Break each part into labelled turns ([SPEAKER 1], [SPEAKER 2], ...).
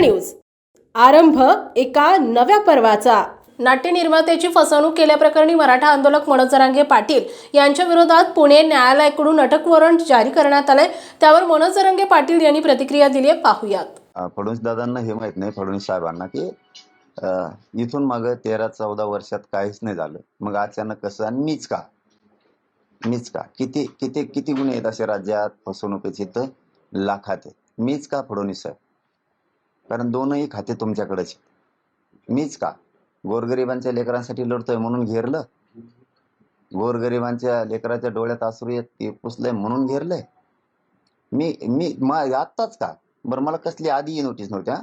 [SPEAKER 1] News. आरंभ एका नव्या पर्वाचा. नाट्य निर्मात्याची फसवणूक केल्याप्रकरणी मराठा आंदोलक मनोज जरांगे पाटील यांच्या विरोधात पुणे न्यायालयाकडून अटक वॉरंट जारी करण्यात आलंय. त्यावर मनोज जरांगे पाटील यांनी प्रतिक्रिया दिली आहे पाहुयात
[SPEAKER 2] फडणवीस दादांना हे माहीत नाही फडणवीस साहेबांना की अ, इथून माग तेरा चौदा वर्षात काहीच नाही झालं. मग अचानक कसं आणि मीच का? मीच का? किती किती किती गुन्हे आहेत असे राज्यात फसवणुकीचे तर लाखात आहे मीच का फडणवीस साहेब? कारण दोनही खाते तुमच्याकडेच. मीच का? गोरगरिबांच्या लेकरांसाठी लढतोय म्हणून घेरलं? गोरगरिबांच्या लेकराच्या डोळ्यात आसरू येत ते पुसलंय म्हणून घेरलंय? मी मी मा आत्ताच का? बरं मला कसली आधी नोटीस नव्हत्या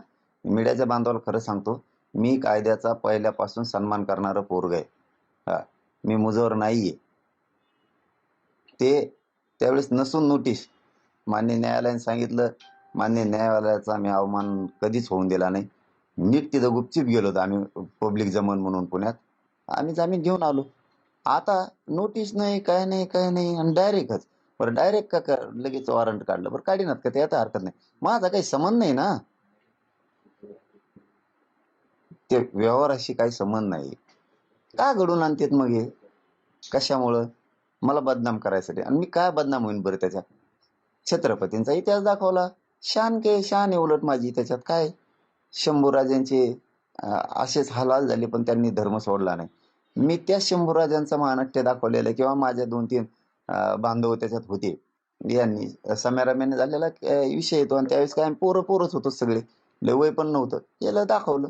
[SPEAKER 2] मीडियाच्या बांधवाला खरं सांगतो मी कायद्याचा पहिल्यापासून सन्मान करणारं पोरग आहे. हा मी मुजोर नाहीये. ते त्यावेळेस नसून नोटीस. मान्य न्यायालयाने सांगितलं मान्य न्यायालयाचा मी अवमान कधीच होऊन दिला नाही. नीट तिथं गुपचीप गेलो होतो आम्ही पब्लिक जमन म्हणून पुण्यात. आम्ही जामीन घेऊन आलो. आता नोटीस नाही काय नाही काय नाही आणि डायरेक्टच. बरं डायरेक्ट का कर लगेच वॉरंट काढलं. बरं काढीनात का त्यात हरकत नाही. माझा काही संबंध नाही ना. ते व्यवहाराशी काही संबंध नाही. का घडून आणतात मग हे? कशामुळं? मला बदनाम करायसाठी. आणि मी काय बदनाम होईन बरं त्याच्या? छत्रपतींचा इतिहास दाखवला. शान के शान आहे उलट माझी. त्याच्यात काय? शंभूराजांचे असेच हालाल झाले पण त्यांनी धर्म सोडला नाही. मी त्या शंभूराजांचं महानाट्य दाखवलेलं किंवा माझ्या दोन तीन बांधव त्याच्यात होते. यांनी सम्याराम्याने झालेला विषय येतो आणि त्यावेळेस काय पोरं पोरच होतो सगळे. लय वय पण नव्हतं. याला दाखवलं.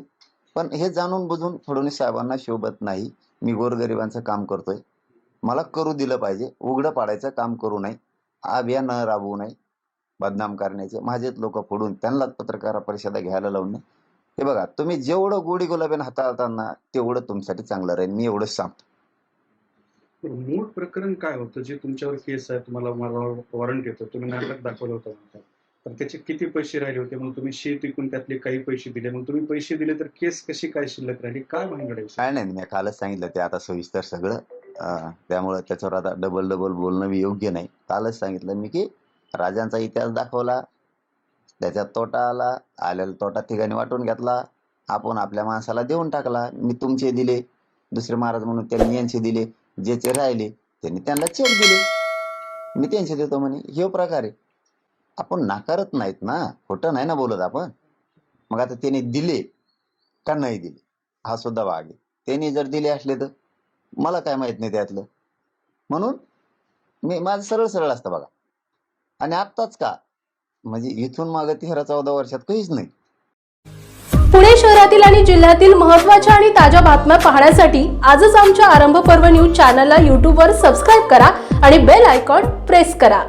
[SPEAKER 2] पण हे जाणून बुजून फडणवीस साहेबांना शोभत नाही. मी गोरगरिबांचं काम करतोय. मला करू दिलं पाहिजे. उघडं पाडायचं काम करू नये. अभियान राबवू नये. बदनाम करण्याचे. माझेच लोक फोडून त्यांनाच पत्रकार परिषदा घ्यायला लावून नये. हे बघा तुम्ही जेवढं गोडी गुलाबीन हाताळताना तेवढं तुमच्यासाठी चांगलं राहील. मी एवढंच सांगतो.
[SPEAKER 3] मूळ प्रकरण काय होतं? जे तुमच्यावर केस आहे तुम्हाला वॉरंट येतं. तुम्ही नाटक दाखवलं होतं तर त्याचे किती पैसे राहिले होते? मग तुम्ही शेत विकून त्यातले काही पैसे दिले. मग तुम्ही पैसे दिले तर केस कशी काय शिल्लक राहिली? काय भानगड
[SPEAKER 2] काय नाही मी कालच सांगितलं ते आता सविस्तर सगळं. त्यामुळं त्याच्यावर आता डबल डबल बोलणं मी योग्य नाही. कालच सांगितलं मी की राजांचा इतिहास दाखवला त्याच्यात तोटा आला आलेला तोटा ठिकाणी वाटून घेतला आपण आपल्या माणसाला देऊन टाकला. मी तुमचे दिले दुसरे महाराज म्हणून त्यांनी यांचे दिले ज्याचे राहिले त्यांनी त्यांना चेक दिले. मी त्यांचे देतो म्हणे. हे प्रकारे आपण नाकारत नाहीत ना. खोटं नाही ना बोलत आपण. मग आता त्यांनी दिले का नाही दिले? हा सुद्धा भाग आहे. त्यांनी जर दिले असले तर? मला काय माहीत नाही त्यातलं. म्हणून मी माझं सरळ सरळ असतं बघा. आणि आत्ताच का? म्हणजे इथून मागे तेरा चौदा वर्षात काहीच नाही.
[SPEAKER 1] पुणे शहरातील आणि जिल्ह्यातील महत्त्वाच्या आणि ताज्या बातम्या पाहण्यासाठी आजच आमच्या आरंभ पर्व न्यूज चॅनलला यूट्यूबवर सबस्क्राईब करा आणि बेल आयकॉन प्रेस करा.